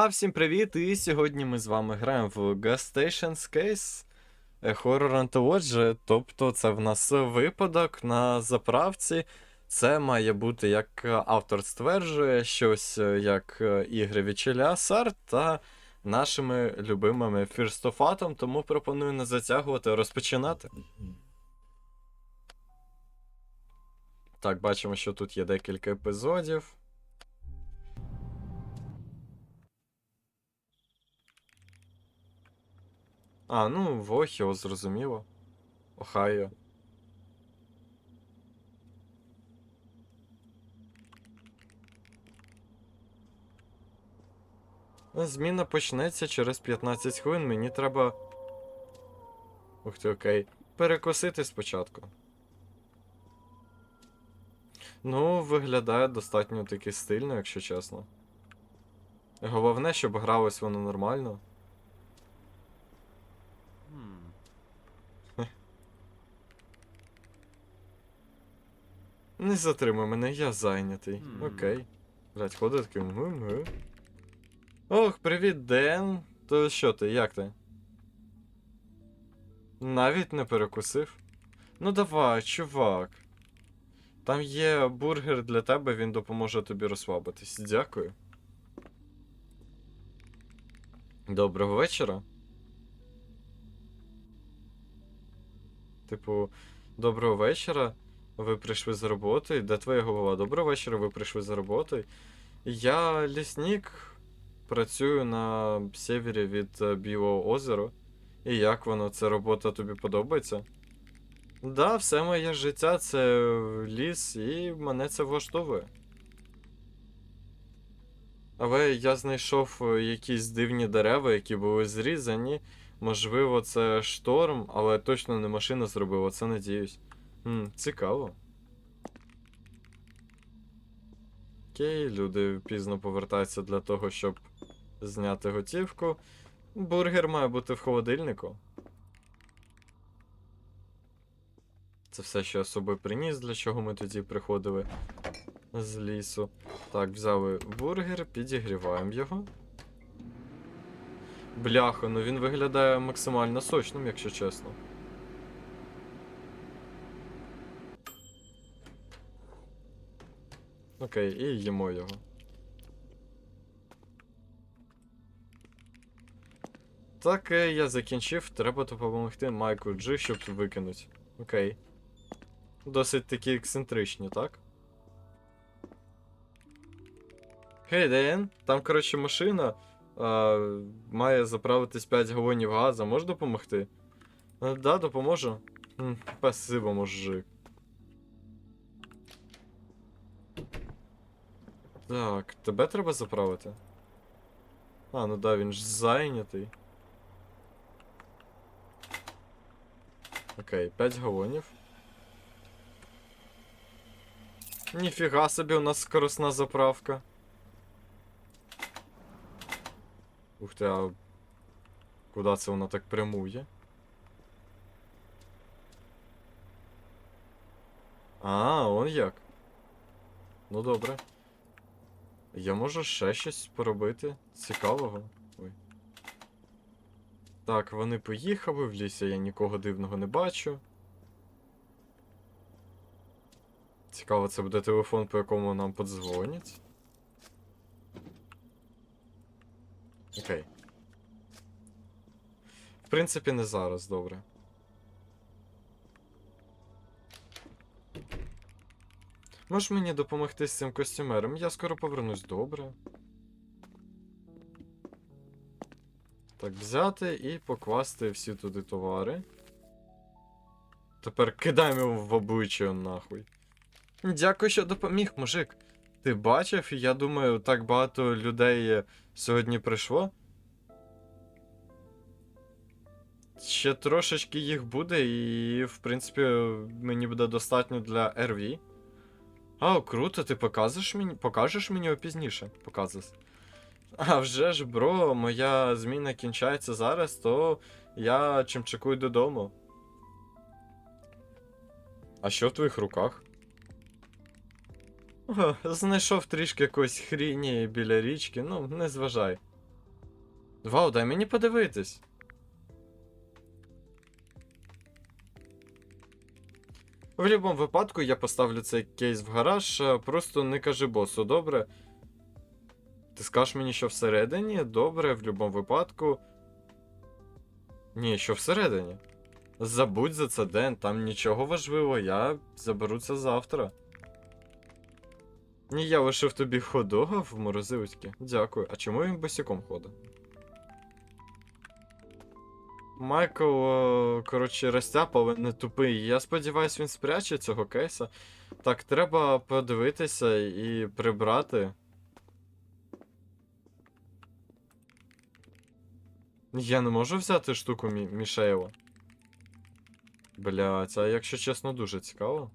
А всім привіт! І сьогодні ми з вами граємо в Gas Stations Case е, Horror Anthology. Тобто це в нас випадок на заправці. Це має бути, як автор стверджує, щось е, як е, ігри від Челясар та нашими любимими фірстофатом, тому пропоную не затягувати, розпочинати. Так, бачимо, що тут є декілька епізодів. А, ну, в Охіо, зрозуміло. Охайо. Зміна почнеться через 15 хвилин. Мені треба. Ух ти, окей. Перекусити спочатку. Ну, виглядає достатньо таки стильно, якщо чесно. Головне, щоб гралось воно нормально. Не затримуй мене, я зайнятий. Окей. Блять, ходить такий. «Мгм». Ох, привіт, Ден. То що ти, як ти? Навіть не перекусив. Ну давай, чувак. Там є бургер для тебе, він допоможе тобі розслабитись. Дякую. Доброго вечора. Типу, доброго вечора. Ви прийшли з роботи. Де твоя голова? Доброго вечора, ви прийшли з роботи. Я лісник, працюю на севері від е, Білого озера. І як воно, ця робота тобі подобається? Да, все моє життя це ліс, і мене це влаштовує. Але я знайшов е, якісь дивні дерева, які були зрізані. Можливо, це шторм, але точно не машина зробила, це надіюсь. Хм, цікаво. Окей, люди пізно повертаються для того, щоб зняти готівку. Бургер має бути в холодильнику. Це все, що я собою приніс, для чого ми тоді приходили з лісу. Так, взяли бургер, підігріваємо його. Бляха, ну він виглядає максимально сочним, якщо чесно. Окей, і їмо його. Так, е, я закінчив. Треба допомогти Майку Джи, щоб викинути. Окей. Досить такі ексцентричні, так? Гей, Ден, там, коротше, машина. А, має заправитись 5 галонів газу. Можеш допомогти? А, да, допоможу. Спасибо, мужик. Так, тебе треба заправити? А, ну да, він ж зайнятий. Окей, 5 галонів. Ніфіга собі, у нас скоросна заправка. Ух ти, а куди це вона так прямує? А, он як. Ну добре. Я можу ще щось поробити цікавого. Ой. Так, вони поїхали, в лісі я нікого дивного не бачу. Цікаво, це буде телефон, по якому нам подзвонять. Окей. В принципі, не зараз, добре. Можеш мені допомогти з цим костюмером? Я скоро повернусь добре. Так, взяти і покласти всі туди товари. Тепер кидаємо його в обличчя нахуй. Дякую, що допоміг, мужик. Ти бачив, я думаю, так багато людей сьогодні прийшло. Ще трошечки їх буде, і, в принципі, мені буде достатньо для RV. А, круто, ти покажеш мені, покажеш мені пізніше. Показуєш. А вже ж, бро, моя зміна кінчається зараз, то я чимчикую додому. А що в твоїх руках? О, знайшов трішки якоїсь хріні біля річки, ну, не зважай. Вау, дай мені подивитись. В будь-якому випадку я поставлю цей кейс в гараж, е, просто не кажи босу, добре? Ти скажеш мені, що всередині? Добре, в будь-якому випадку. Ні, що всередині. Забудь за це, Ден, там нічого важливого, я заберу це завтра. Ні, я лишив тобі ходога в морозилці. Дякую. А чому він босиком ходить? Майкл, коротше, розтяпав, не тупий. Я сподіваюся, він спряче цього кейса. Так, треба подивитися і прибрати. Я не можу взяти штуку Мі Мішеєва. Блять, а якщо чесно, дуже цікаво.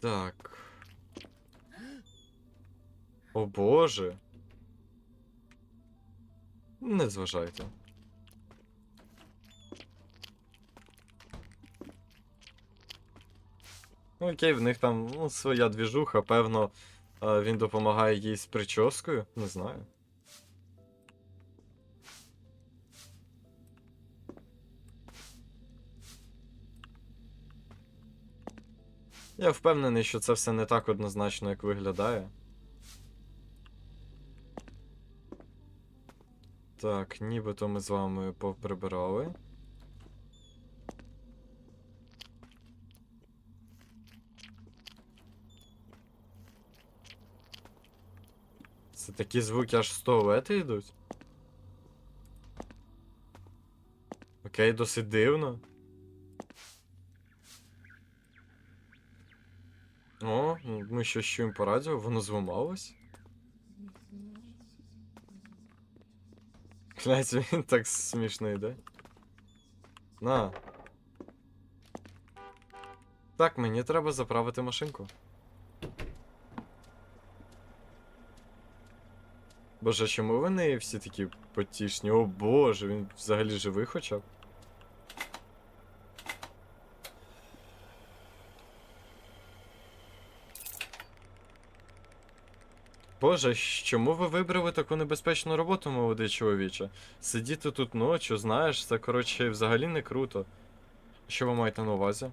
Так. О боже. Не зважайте. Ну, окей, в них там ну, своя двіжуха, певно, е, він допомагає їй з прическою, не знаю. Я впевнений, що це все не так однозначно, як виглядає. Так, нібито ми з вами поприбирали. Це такі звуки аж з туалету йдуть. Окей, досить дивно. О, ми щось чуємо по радіо, воно зламалось. Блять, він так смішний, да? На. Так, мені треба заправити машинку. Боже, чому вони всі такі потішні? О боже, він взагалі живий хоча б. Боже, чому ви вибрали таку небезпечну роботу, молодий чоловіче? Сидіти тут ночі, знаєш, це, коротше, взагалі не круто. Що ви маєте на увазі?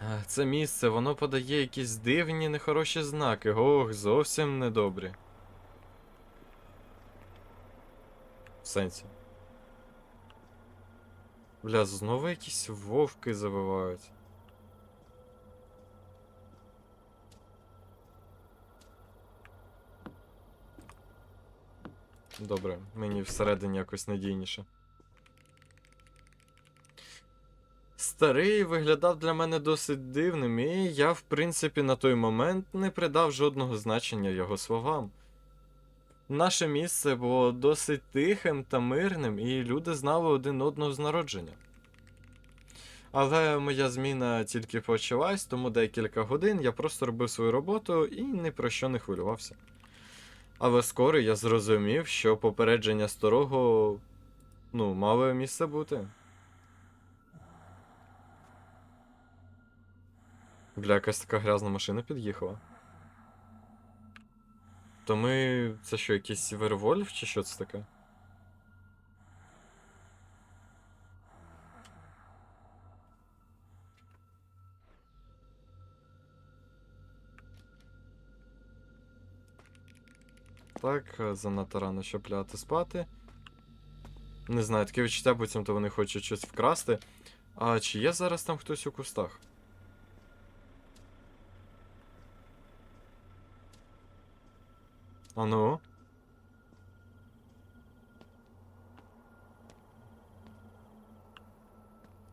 Е, Це місце, воно подає якісь дивні нехороші знаки. Ох, зовсім недобрі. В сенсі. Бля, знову якісь вовки завивають. Добре, мені всередині якось надійніше. Старий виглядав для мене досить дивним, і я, в принципі, на той момент не придав жодного значення його словам. Наше місце було досить тихим та мирним, і люди знали один одного з народження. Але моя зміна тільки почалась, тому декілька годин я просто робив свою роботу і ні про що не хвилювався. Але скоро я зрозумів, що попередження старого ну, мало місце бути. Бля, якась така грязна машина під'їхала. То ми. Це що, якийсь Вервольф чи що це таке? Так, е, занадто рано, щоб ляти спати. Не знаю, таке відчуття, буцімто вони хочуть щось вкрасти. А чи є зараз там хтось у кустах? А ну?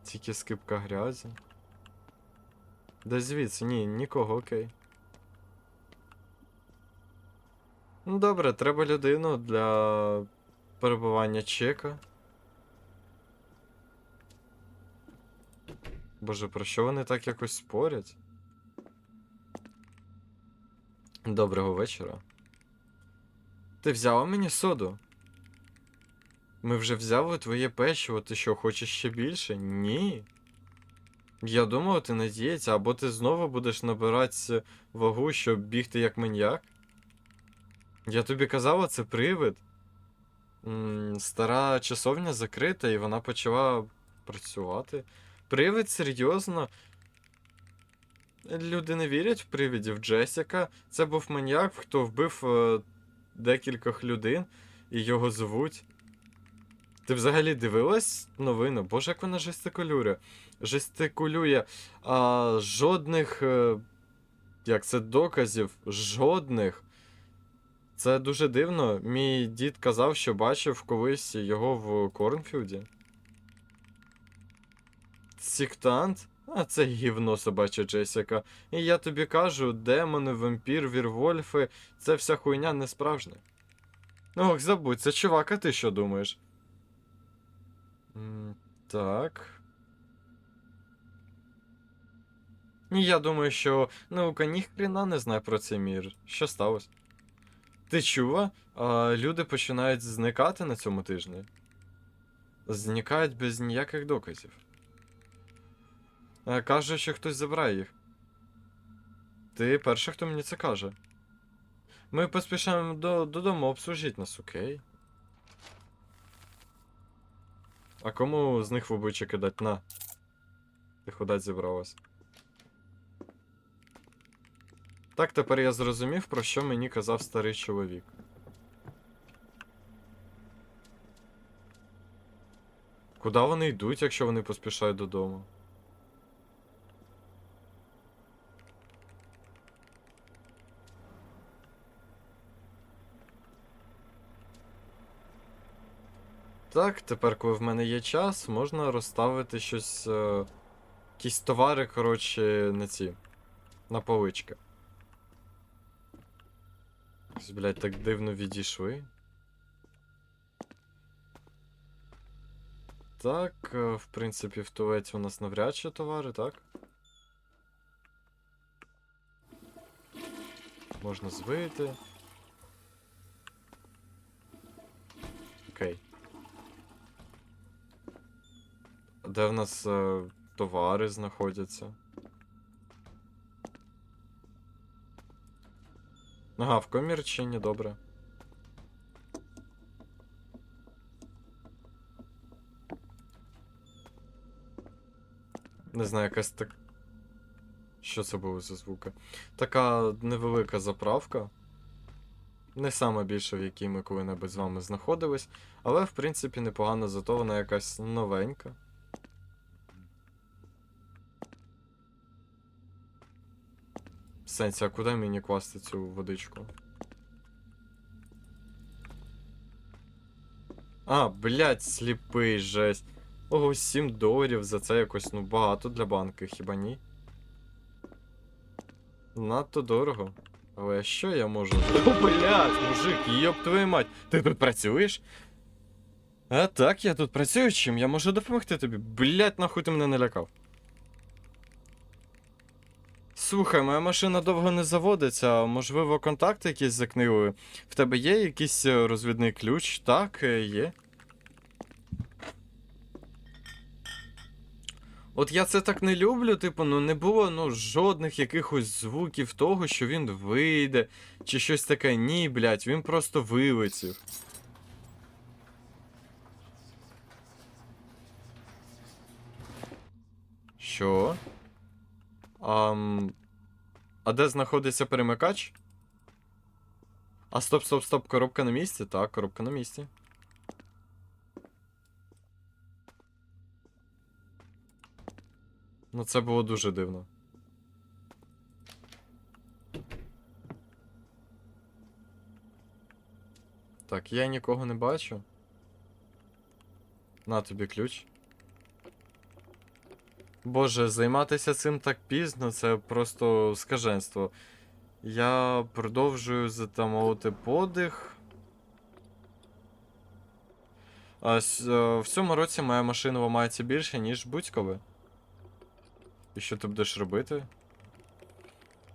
Тільки скипка грязі. Де звідси? Ні, нікого, окей. Ну добре, треба людину для перебування чека. Боже, про що вони так якось спорять? Доброго вечора. Ти взяла мені соду? Ми вже взяли твоє печиво, ти що, хочеш ще більше? Ні. Я думав, ти на дієті, або ти знову будеш набирати вагу, щоб бігти як маньяк. Я тобі казав, це привид. Стара часовня закрита, і вона почала працювати. Привид, серйозно. Люди не вірять в привидів. Джесіка. Це був маньяк, хто вбив е, декількох людей, і його звуть. Ти взагалі дивилась новину? Боже, як вона жестикулює. Жестикулює. А, жодних. е, Як це доказів? Жодних. Це дуже дивно. Мій дід казав, що бачив колись його в Корнфілді. Сектант? А це гівно собача Джесіка. І я тобі кажу, демони, вампір, вірвольфи це вся хуйня не справжня. Ох, забудь, це чувак, ти що думаєш? Так. Я думаю, що наука ніхрена не знає про цей мір. Що сталося? Ти чула? А, люди починають зникати на цьому тижні. Зникають без ніяких доказів. А, каже, що хтось забирає їх. Ти перший, хто мені це каже. Ми поспішаємо до, додому, обслужіть нас, окей? А кому з них в обличчя кидать на? Ти ходать зібралась. Так, тепер я зрозумів, про що мені казав старий чоловік. Куди вони йдуть, якщо вони поспішають додому? Так, тепер, коли в мене є час, можна розставити щось. Е, якісь товари, коротше, на ці. На полички. Ось, Блядь, так дивно відійшли. Так, е, в принципі, в туалеті у нас навряд чи товари, так? Можна звити. Окей. Де в нас е, товари знаходяться? Ага, в комірчині, добре. Не знаю, якась так. Що це було за звуки? Така невелика заправка. Не сама більша, в якій ми коли-небудь з вами знаходились, але в принципі непогано, зато вона якась новенька. В Сенсі, а куди мені класти цю водичку? А, блядь, сліпий жесть. Ого, 7 доларів за це якось, ну, багато для банки, хіба ні? Надто дорого. Але що я можу? О, блядь, мужик, йоп твою мать. Ти тут працюєш? А так, я тут працюю, чим я можу допомогти тобі? Блядь, нахуй ти мене налякав. Слухай, моя машина довго не заводиться, можливо, контакти якісь за книгою. В тебе є якийсь е, розвідний ключ? Так, е, є. От я це так не люблю, типу, ну не було ну, жодних якихось звуків того, що він вийде, чи щось таке. Ні, блядь, він просто вилетів. Що? Ам... А де знаходиться перемикач? А стоп, стоп, стоп, коробка на місці? Так, коробка на місці. Ну, це було дуже дивно. Так, я нікого не бачу. На тобі ключ. Боже, займатися цим так пізно, це просто скаженство. Я продовжую затамувати подих. А, е, в цьому році моя машина ламається більше, ніж будь-коли. І що ти будеш робити?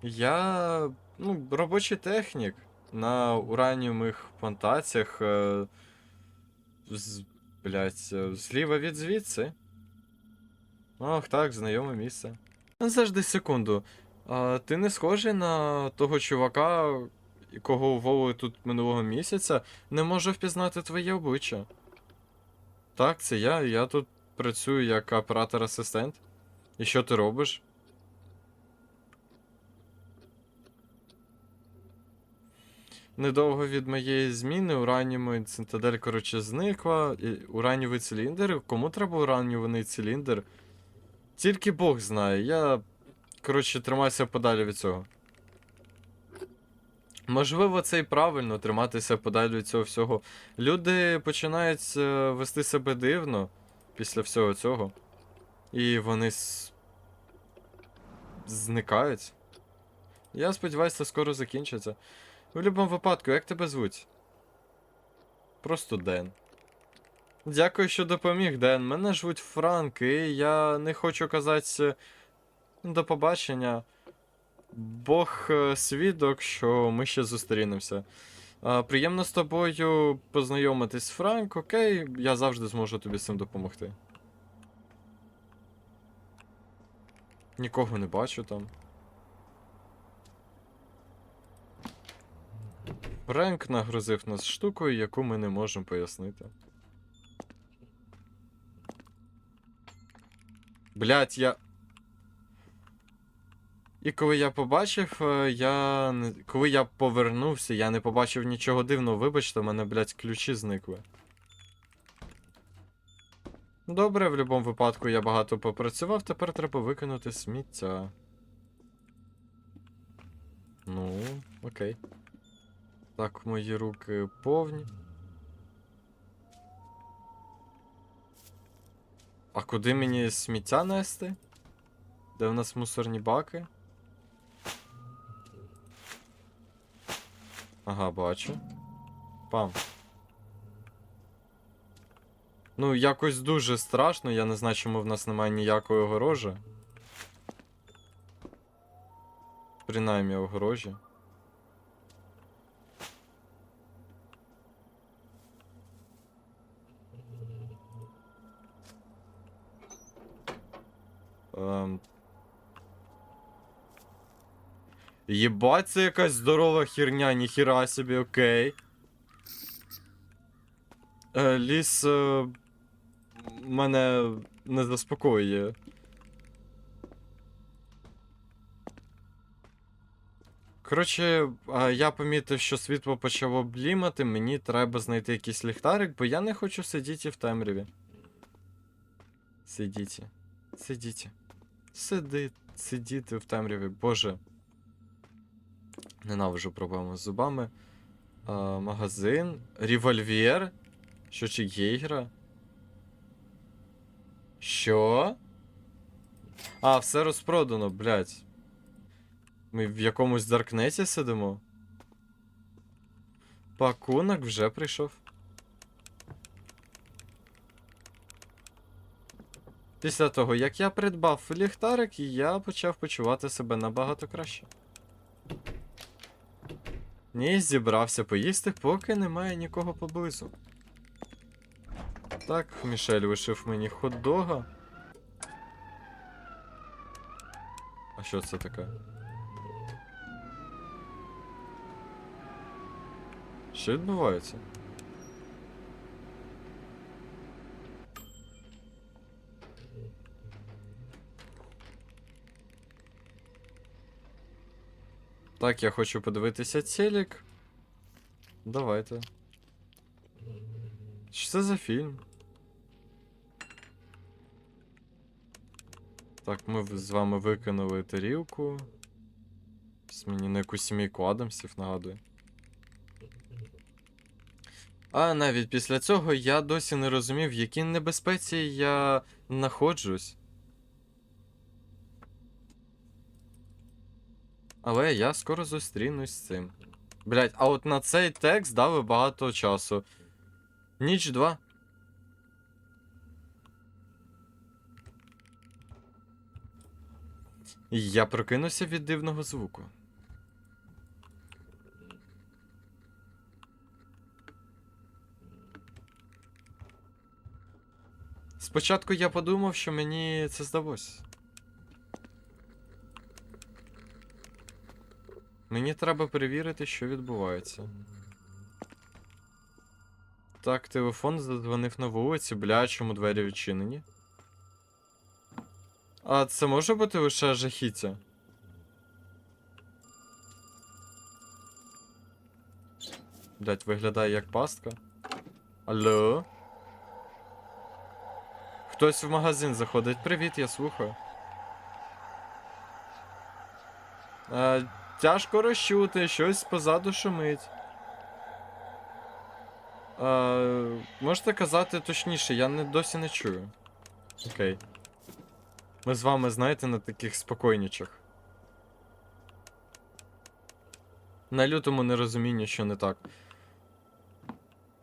Я. Ну, робочий технік на ураніумих плантаціях. Е, з, блядь, е, зліва від звідси. Ах, так, знайоме місце. Завжди секунду. А, ти не схожий на того чувака, якого уволили тут минулого місяця, не можу впізнати твоє обличчя. Так, це я. Я тут працюю як оператор-асистент. І що ти робиш? Недовго від моєї зміни уранієвий цитадель, коротше, зникла. І уранієвий циліндр. Кому треба уранієвий циліндр? Тільки Бог знає. Я, коротше, тримаюся подалі від цього. Можливо, це і правильно триматися подалі від цього всього. Люди починають е, вести себе дивно після всього цього. І вони с... зникають. Я сподіваюся, це скоро закінчиться. В будь-якому випадку, як тебе звуть? Просто Ден. Дякую, що допоміг, Ден. Мене звуть Франк, і я не хочу казати до побачення. Бог е, свідок, що ми ще зустрінемося. Приємно з тобою познайомитись, Франк, окей, я завжди зможу тобі з цим допомогти. Нікого не бачу там. Френк нагрузив нас штукою, яку ми не можемо пояснити. Блять, я. І коли я побачив, е, я. Коли я повернувся, я не побачив нічого дивного. Вибачте, в мене, блять, ключі зникли. Добре, в будь-якому випадку я багато попрацював, тепер треба викинути сміття. Ну, окей. Так, мої руки повні. А куди мені сміття нести? Де в нас мусорні баки? Ага, бачу. Пам. Ну, якось дуже страшно, я не знаю, чому в нас немає ніякої огорожі. Принаймні огорожі. Ем... Це якась здорова херня, ніхіра собі, окей. Е, ліс е, мене не заспокоює. Коротше, е, я помітив, що світло почало блімати, мені треба знайти якийсь ліхтарик, бо я не хочу сидіти в темряві. Сидіть. Сидіть. Сиди, сидіти в темряві, боже. Ненавижу проблеми з зубами. А, магазин. Револьвер. Що чи Гейгера? Що? А, все розпродано, блядь. Ми в якомусь Даркнеті сидимо. Пакунок вже прийшов. Після того, як я придбав ліхтарик, я почав почувати себе набагато краще. Ні, зібрався поїсти, поки немає нікого поблизу. Так, Мішель лишив мені хот-дога. А що це таке? Що відбувається? Так, я хочу подивитися телек. Давайте. Що це за фільм? Так, ми з вами викинули тарілку. Мені на якусь сімейку Адамсів нагадує. А навіть після цього я досі не розумів, в якій небезпеці я знаходжусь. Але я скоро зустрінусь з цим. Блять, а от на цей текст дали багато часу. Ніч 2. Я прокинувся від дивного звуку. Спочатку я подумав, що мені це здалося. Мені треба перевірити, що відбувається. Так, телефон задзвонив на вулиці, бля, чому двері відчинені? А це може бути лише жахіття? Блять, виглядає як пастка. Алло? Хтось в магазин заходить. Привіт, я слухаю. Е, тяжко розчути, щось позаду шумить. Е, можете казати точніше, я не, досі не чую. Окей. Ми з вами, знаєте, на таких спокойнічах. На лютому нерозумінні, що не так.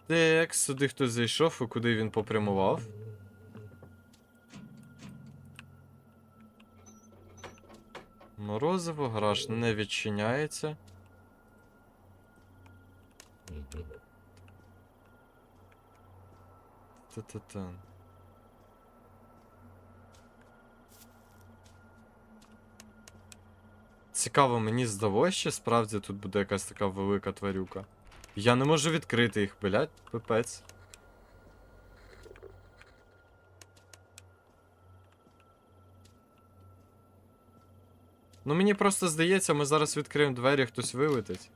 Так, сюди хтось зайшов і куди він попрямував. Морозиво, гараж не відчиняється. Та-та-та. Цікаво, мені здалося, що справді тут буде якась така велика тварюка. Я не можу відкрити їх, блядь, пипець. Ну мені просто здається, ми зараз відкриємо двері, хтось вилетить.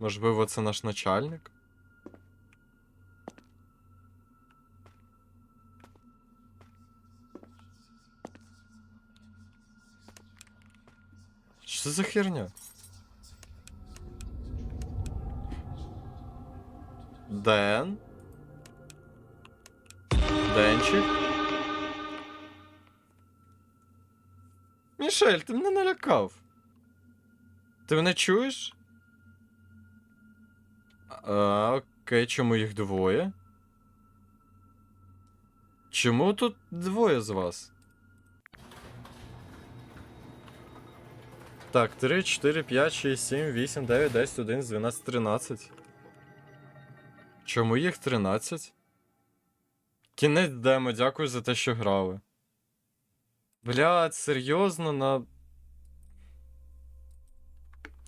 Можливо, це наш начальник? Що за херня? Ден? Денчик? Мішель, ти мене налякав. Ти мене чуєш? А, окей, чому їх двоє? Чому тут двоє з вас? Так, 3, 4, 5, 6, 7, 8, 9, 10, 11, 12, 13. Чому їх 13? Кінець демо, дякую за те, що грали. Блядь, серйозно на.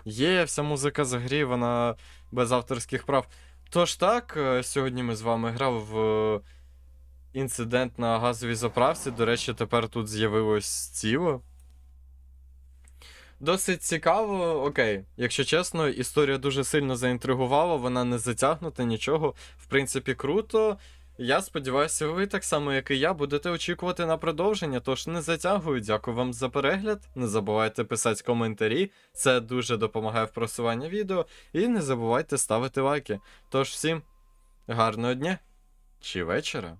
Є, вся музика з грі, вона без авторських прав. Тож так, е, сьогодні ми з вами грали в е, інцидент на газовій заправці. До речі, тепер тут з'явилось тіло. Досить цікаво, окей. Якщо чесно, історія дуже сильно заінтригувала, вона не затягнута, нічого. В принципі, круто. Я сподіваюся, ви так само, як і я, будете очікувати на продовження. Тож не затягую. Дякую вам за перегляд. Не забувайте писати коментарі, це дуже допомагає в просуванні відео. І не забувайте ставити лайки. Тож всім гарного дня чи вечора.